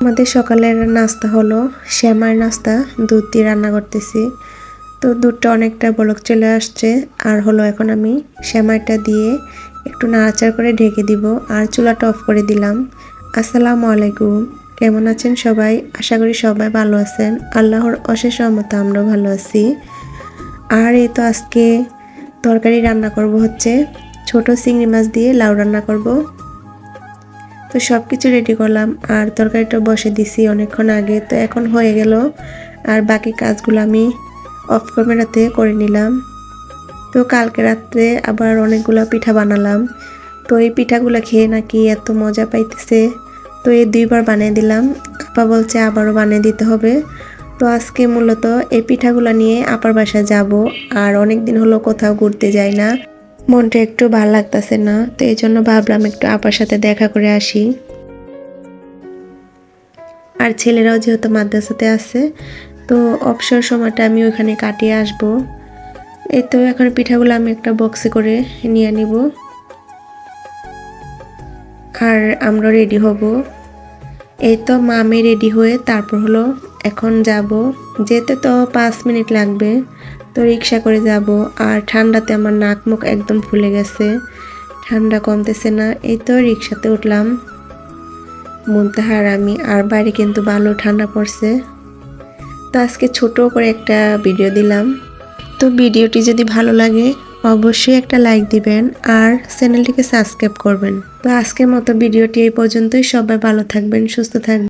আমাদের সকালের নাস্তা হলো শ্যামার নাস্তা, দুধ দিয়ে রান্না করতেছি। তো দুধটা অনেকটা বলক চলে আসছে, আর হলো এখন আমি শ্যামাইটা দিয়ে একটু নাড়াচাড়া করে ঢেকে দিব আর চুলাটা অফ করে দিলাম। আসসালামু আলাইকুম, কেমন আছেন সবাই? আশা করি সবাই ভালো আছেন। আল্লাহর অশেষ রহমতে আমরাও ভালো আছি। আর এই তো আজকে তরকারি রান্না করব হচ্ছে ছোট চিংড়ি মাছ দিয়ে লাউ রান্না করব। তো সব কিছু রেডি করলাম, আর তরকারিটা বসে দিছি অনেকক্ষণ আগে, তো এখন হয়ে গেল। আর বাকি কাজগুলো আমি অফ ক্যামেরাতে করে নিলাম। তো কালকে রাত্রে আবার অনেকগুলো পিঠা বানালাম। তো এই পিঠাগুলো খেয়ে নাকি এত মজা পাইতেছে। তো এই দুইবার বানিয়ে দিলাম। আপা বলছে আবারও বানিয়ে দিতে হবে। তো আজকে মূলত এই পিঠাগুলো নিয়ে আপার বাসায় যাব, আর অনেক দিন হলো কোথাও ঘুরতে যাই না। মনটা একটু ভালো লাগতেছে না, তো এই জন্য ভাবলাম একটু আপার সাথে দেখা করে আসি। আর ছেলেরাও যেহেতু মাদ্রাসাতে আছে, তো অবসর সময়টা আমি ওখানে কাটিয়ে আসব। এই তো এখন পিঠাগুলো আমি একটা বক্সে করে নিয়ে নিব। আর আমরা রেডি হব। এই তো মামে রেডি হয়ে তারপর হলো এখন যাব। যেতে তো পাঁচ মিনিট লাগবে। তো রিক্সা করে যাব। আর ঠান্ডাতে আমার নাক মুখ একদম ফুলে গেছে। ঠান্ডা কমতেছে না, এই তো রিক্সাতে উঠলাম। মুনতাহার, আমি আর বাইরে কিন্তু ভালো ঠান্ডা পড়ছে। তো আজকে ছোট করে একটা ভিডিও দিলাম। তো ভিডিওটি যদি ভালো লাগে, অবশ্যই একটা লাইক দিবেন আর চ্যানেলটিকে সাবস্ক্রাইব করবেন। তো আজকের মতো ভিডিওটি এই পর্যন্তই। সবাই ভালো থাকবেন, সুস্থ থাকবেন।